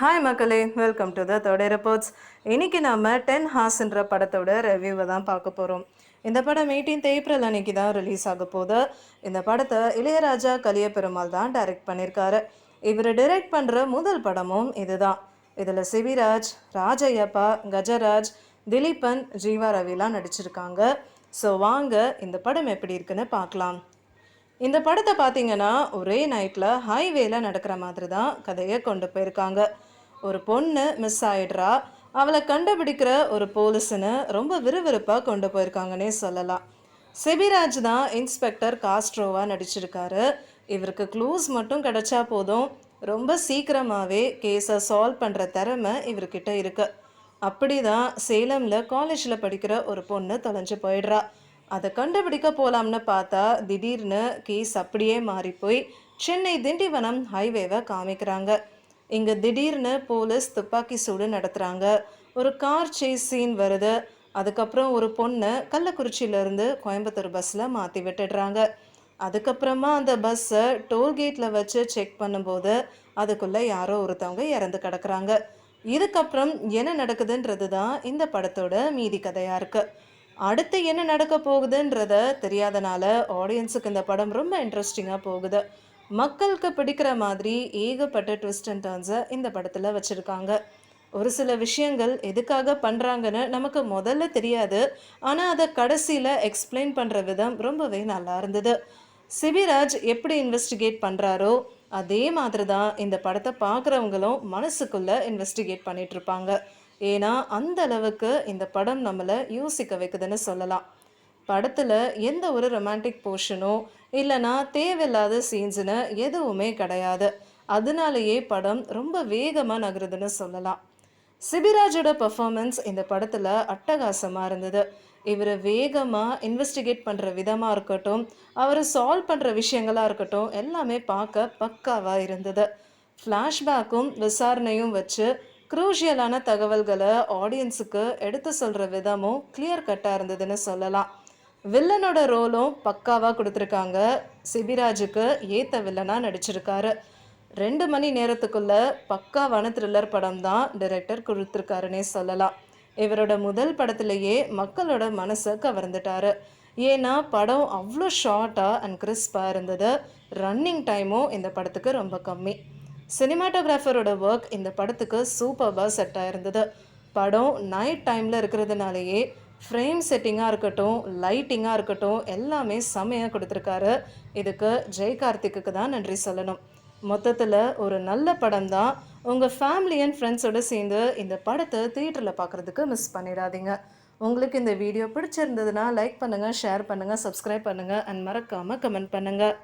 Hi மக்களே. Welcome to the third reports இன்னைக்கு நம்ம டென் ஹார்ஸ்ன்ற படத்தோட ரிவ்யூவை தான் பார்க்க போகிறோம் இந்த படம் 18th ஏப்ரல் அன்னைக்கு தான் ரிலீஸ் ஆக போகுது. இந்த படத்தை இளையராஜா கலியபெருமாள் தான் டைரக்ட் பண்ணியிருக்காரு இவர் டைரக்ட் பண்ணுற முதல் படமும் இதுதான். இதில் சிவிராஜ் ராஜையப்பா கஜராஜ் திலீபன் ஜீவா ரவிலாம் நடிச்சிருக்காங்க. ஸோ வாங்க இந்த படம் எப்படி இருக்குன்னு பார்க்கலாம். இந்த படத்தை பார்த்தீங்கன்னா ஒரே நைட்டில் ஹைவேல நடக்கிற மாதிரி தான் கதையை கொண்டு போயிருக்காங்க. ஒரு பொண்ணு மிஸ் ஆயிடுறா. அவளை கண்டுபிடிக்கிற ஒரு போலீஸுன்னு ரொம்ப விறுவிறுப்பாக கொண்டு போயிருக்காங்கன்னே சொல்லலாம். செபிராஜ் தான் இன்ஸ்பெக்டர் காஸ்ட்ரோவாக நடிச்சிருக்காரு. இவருக்கு க்ளூஸ் மட்டும் கிடச்சா போதும். ரொம்ப சீக்கிரமாகவே கேஸை சால்வ் பண்ணுற திறமை இவர்கிட்ட இருக்கு. அப்படிதான் சேலமில் காலேஜில் படிக்கிற ஒரு பொண்ணு தொலைஞ்சு போயிடுறா. அதை கண்டுபிடிக்க போகலாம்னு பார்த்தா திடீர்னு கேஸ் அப்படியே மாறி போய் சென்னை திண்டிவனம் ஹைவேவை காமிக்கிறாங்க. இங்கே திடீர்னு போலீஸ் துப்பாக்கி சூடு நடத்துகிறாங்க ஒரு கார் சேஸ் சீன் வருது. அதுக்கப்புறம் ஒரு பொண்ணை கள்ளக்குறிச்சியிலேருந்து கோயம்புத்தூர் பஸ்ஸில் மாற்றி விட்டுடுறாங்க. அதுக்கப்புறமா அந்த பஸ்ஸை டோல்கேட்டில் வச்சு செக் பண்ணும்போது அதுக்குள்ளே யாரோ ஒருத்தவங்க இறந்து கிடக்குறாங்க. இதுக்கப்புறம் என்ன நடக்குதுன்றது தான் இந்த படத்தோட மீதி கதையாக இருக்குது அடுத்து என்ன நடக்க போகுதுன்றத தெரியாதனால ஆடியன்ஸுக்கு இந்த படம் ரொம்ப இன்ட்ரெஸ்டிங்காக போகுது. மக்களுக்கு பிடிக்கிற மாதிரி ஏகப்பட்ட ட்விஸ்ட் அண்ட் டர்ன்ஸை இந்த படத்தில் வச்சுருக்காங்க. ஒரு சில விஷயங்கள் எதுக்காக பண்ணுறாங்கன்னு நமக்கு முதல்ல தெரியாது. ஆனால் அதை கடைசியில் எக்ஸ்பிளைன் பண்ணுற விதம் ரொம்பவே நல்லா இருந்தது. சிபிராஜ் எப்படி இன்வெஸ்டிகேட் பண்ணுறாரோ அதே மாதிரி தான் இந்த படத்தை பார்க்குறவங்களும் மனசுக்குள்ளே இன்வெஸ்டிகேட் பண்ணிகிட்ருப்பாங்க ஏன்னா அந்த அளவுக்கு இந்த படம் நம்மளை யோசிக்க வைக்குதுன்னு சொல்லலாம். படத்தில் எந்த ஒரு ரொமான்டிக் போர்ஷனோ இல்லைனா தேவையில்லாத சீன்ஸுன்னு எதுவுமே கிடையாது. அதனாலேயே படம் ரொம்ப வேகமாக நகருதுன்னு சொல்லலாம். சிபிராஜோட பர்ஃபார்மன்ஸ் இந்த படத்தில் அட்டகாசமாக இருந்தது. இவர் வேகமாக இன்வெஸ்டிகேட் பண்ணுற விதமாக இருக்கட்டும் அவர் சால்வ் பண்ணுற விஷயங்களாக இருக்கட்டும் எல்லாமே பார்க்க பக்காவாக இருந்தது. ஃப்ளாஷ்பேக்கும் விசாரணையும் வச்சு குரூஷியலான தகவல்களை ஆடியன்ஸுக்கு எடுத்து சொல்கிற விதமும் கிளியர் கட்டாக இருந்ததுன்னு சொல்லலாம். வில்லனோட ரோலும் பக்காவாக கொடுத்துருக்காங்க. சிபிராஜுக்கு ஏற்ற வில்லனாக நடிச்சிருக்காரு. ரெண்டு மணி நேரத்துக்குள்ள பக்காவான த்ரில்லர் படம் தான் டைரக்டர் கொடுத்துருக்காருன்னே சொல்லலாம். இவரோட முதல் படத்திலேயே மக்களோட மனசை கவர்ந்துட்டாரு. ஏன்னா படம் அவ்வளோ ஷார்ட்டாக அண்ட் கிறிஸ்பாக இருந்தது. ரன்னிங் டைமும் இந்த படத்துக்கு ரொம்ப கம்மி. சினிமாட்டோகிராஃபரோட ஒர்க் இந்த படத்துக்கு சூப்பர்பாக செட் ஆயிருந்தது. படம் நைட் டைமில் இருக்கிறதுனாலேயே ஃப்ரேம் செட்டிங்காக இருக்கட்டும் லைட்டிங்காக இருக்கட்டும் எல்லாமே செமையாக கொடுத்துருக்காரு. இதுக்கு ஜெய் கார்த்திக்கு தான் நன்றி சொல்லணும். மொத்தத்தில் ஒரு நல்ல படம் தான் உங்கள் ஃபேமிலி அண்ட் ஃப்ரெண்ட்ஸோடு சேர்ந்து இந்த படத்தை தியேட்டரில் பார்க்குறதுக்கு மிஸ் பண்ணிடாதீங்க. உங்களுக்கு இந்த வீடியோ பிடிச்சிருந்ததுன்னா லைக் பண்ணுங்கள் ஷேர் பண்ணுங்கள் சப்ஸ்கிரைப் பண்ணுங்கள் அண்ட் மறக்காமல் கமெண்ட் பண்ணுங்கள்